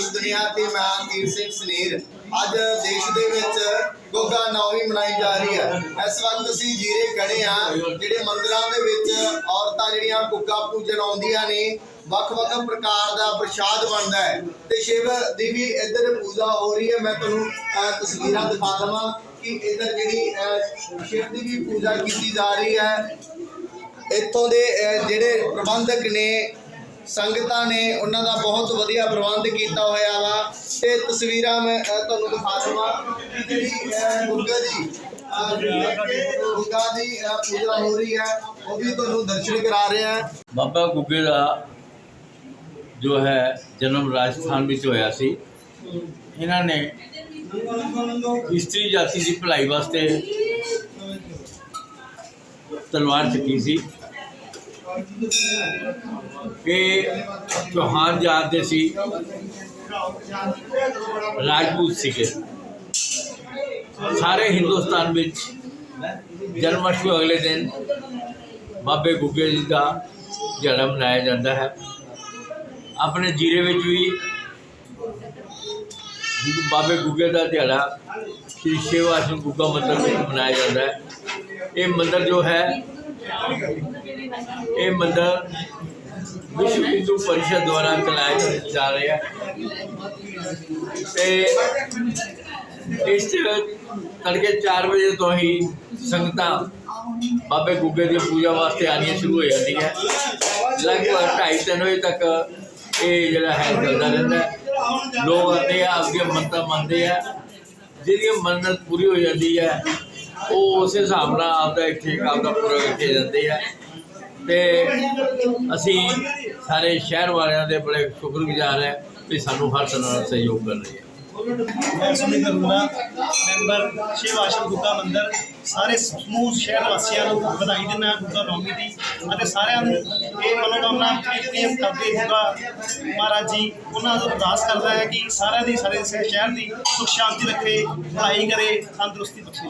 ਆ ਤੇ ਮੈਂ ਕੀਰ ਸਿੰਘ ਸਨੇਰ ਅੱਜ ਦੇਸ਼ ਦੇ ਵਿੱਚ ਗੋਗਾ ਨੌਵੀਂ ਮਨਾਈ ਜਾ ਰਹੀ ਹੈ। ਇਸ ਵਕਤ ਅਸੀਂ ਜੀਰੇ ਖੜੇ ਆ ਜਿਹੜੇ ਮੰਦਿਰਾਂ ਦੇ ਵਿੱਚ ਔਰਤਾਂ ਜਿਹੜੀਆਂ ਗੁੱਗਾ ਪੂਜਣ ਆਉਂਦੀਆਂ ਨੇ ਵੱਖ-ਵੱਖ ਪ੍ਰਕਾਰ ਦਾ ਪ੍ਰਸ਼ਾਦ ਬਣਦਾ ਹੈ। ਤੇ ਸ਼ਿਵ ਦੀ ਵੀ ਇੱਧਰ ਪੂਜਾ ਹੋ ਰਹੀ ਹੈ। ਮੈਂ ਤੁਹਾਨੂੰ ਅਹ, ਤਸਵੀਰਾਂ ਦਿਖਾ ਦਵਾਂ ਕਿ ਇੱਧਰ ਜਿਹੜੀ ਸ਼ਿਵ ਦੀ ਵੀ ਪੂਜਾ ਕੀਤੀ ਜਾ ਰਹੀ ਹੈ। ਇੱਥੋਂ ਦੇ ਜਿਹੜੇ ਪ੍ਰਬੰਧਕ ਨੇ ਸੰਗਤਾਂ ਨੇ ਉਹਨਾਂ ਦਾ ਬਹੁਤ ਵਧੀਆ ਪ੍ਰਬੰਧ ਕੀਤਾ ਹੋਇਆ ਵਾ ਤੇ ਤਸਵੀਰਾਂ ਮੈਂ ਤੁਹਾਨੂੰ ਦਿਖਾ ਦਵਾਂ ਜਿਹੜੀ ਅਹ, ਗੁੱਗਾ ਦੀ ਦੀ ਪੂਜਾ ਹੋ ਰਹੀ ਹੈ ਉਹ ਵੀ ਤੁਹਾਨੂੰ ਦਰਸ਼ਨ ਕਰਾ ਰਹੇ ਹਾਂ। ਬਾਬਾ ਗੁੱਗੇ ਦਾ ਜੋ ਹੈ ਜਨਮ ਰਾਜਸਥਾਨ ਵਿੱਚ ਹੋਇਆ ਸੀ। ਇਹਨਾਂ ਨੇ ਇਸਤਰੀ ਜਾਤੀ ਦੀ ਭਲਾਈ ਵਾਸਤੇ ਤਲਵਾਰ ਚੱਕੀ ਸੀ। ਇਹ ਚੌਹਾਨ ਜਾਤ ਦੇ ਸੀ। ਰਾਜਪੂਤ ਸੀਗੇ। ਸਾਰੇ ਹਿੰਦੁਸਤਾਨ ਵਿੱਚ ਜਨਮ ਅਸ਼ਟਮੀ ਅਗਲੇ ਦਿਨ ਬਾਬੇ ਗੁੱਗੇ ਜੀ ਦਾ ਜਿਹੜਾ ਮਨਾਇਆ ਜਾਂਦਾ ਹੈ। ਆਪਣੇ ਜੀਰੇ ਵਿੱਚ ਵੀ ਬਾਬੇ ਗੁੱਗੇ ਦਾ ਦਿਹਾੜਾ ਸ਼੍ਰੀ ਸ਼ਿਵ ਗੁੱਗਾ ਮੰਦਰ ਵਿੱਚ ਮਨਾਇਆ ਜਾਂਦਾ ਹੈ। ਇਹ ਮੰਦਰ ਜੋ ਹੈ ਇਹ ਮੰਦਰ ਵਿਸ਼ਵ ਹਿੰਦੂ ਪਰਿਸ਼ਦ ਦੁਆਰਾ ਚਲਾਇਆ ਜਾ ਰਿਹਾ ਹੈ। ਤੇ ਇਸ 'ਚ ਤੜਕੇ 4 ਵਜੇ ਤੋਂ ਹੀ ਸੰਗਤਾਂ ਬਾਬੇ ਗੁੱਗੇ ਦੀ ਪੂਜਾ ਵਾਸਤੇ ਆਣੀਆਂ ਸ਼ੁਰੂ ਹੋ ਜਾਂਦੀਆਂ ਲਗਭਗ 2:30 ਵਜੇ ਤੱਕ ਇਹ ਜਿਹੜਾ ਹੈ ਚੱਲਦਾ ਰਹਿੰਦਾ ਲੋਕ ਆਉਂਦੇ ਆ ਆਪਣੀਆਂ ਮੰਨਤਾਂ ਮੰਨਦੇ ਆ ਜਿਹਦੀ ਮੰਨਤ ਪੂਰੀ ਹੋ ਜਾਂਦੀ ਹੈ ਉਹ ਉਸੇ ਹਿਸਾਬ ਨਾਲ ਆਪਦਾ ਇੱਥੇ ਆਪਦਾ ਪੂਰਾ ਕਰਕੇ ਜਾਂਦੇ ਆ। ਤੇ ਅਸੀਂ ਸਾਰੇ ਸ਼ਹਿਰ ਵਾਲਿਆਂ ਦੇ ਬੜੇ ਸ਼ੁਕਰਗੁਜ਼ਾਰ ਹੈ ਕਿ ਸਾਨੂੰ ਹਰ ਤਰ੍ਹਾਂ ਨਾਲ ਸਹਿਯੋਗ ਕਰ ਰਹੇ ਆ। ਮੈਂ ਸੁਨੀਲ ਅਰੋੜਾ ਮੈਂਬਰ ਸ਼ਿਵ ਆਸ਼ਰਮ ਗੁੱਗਾ ਮੰਦਰ, ਸਾਰੇ ਸਮੂਹ ਸ਼ਹਿਰ ਵਾਸੀਆਂ ਨੂੰ ਵਧਾਈ ਦਿੰਦਾ ਗੁੱਗਾ ਨੌਮੀ ਦੀ ਅਤੇ ਸਾਰਿਆਂ ਨੂੰ ਇਹ ਮਨੋਕਾਮਨਾ ਪ੍ਰੀਤ ਕਰਦੇ ਗੁੱਗਾ ਮਹਾਰਾਜ ਜੀ, ਉਹਨਾਂ ਤੋਂ ਅਰਦਾਸ ਕਰਦਾ ਹੈ ਕਿ ਸਾਰਿਆਂ ਦੀ, ਸਾਰੇ ਸ਼ਹਿਰ ਦੀ ਸੁਖ ਸ਼ਾਂਤੀ ਰੱਖੇ, ਭਲਾਈ ਕਰੇ, ਤੰਦਰੁਸਤੀ ਬਖਸ਼ੇ।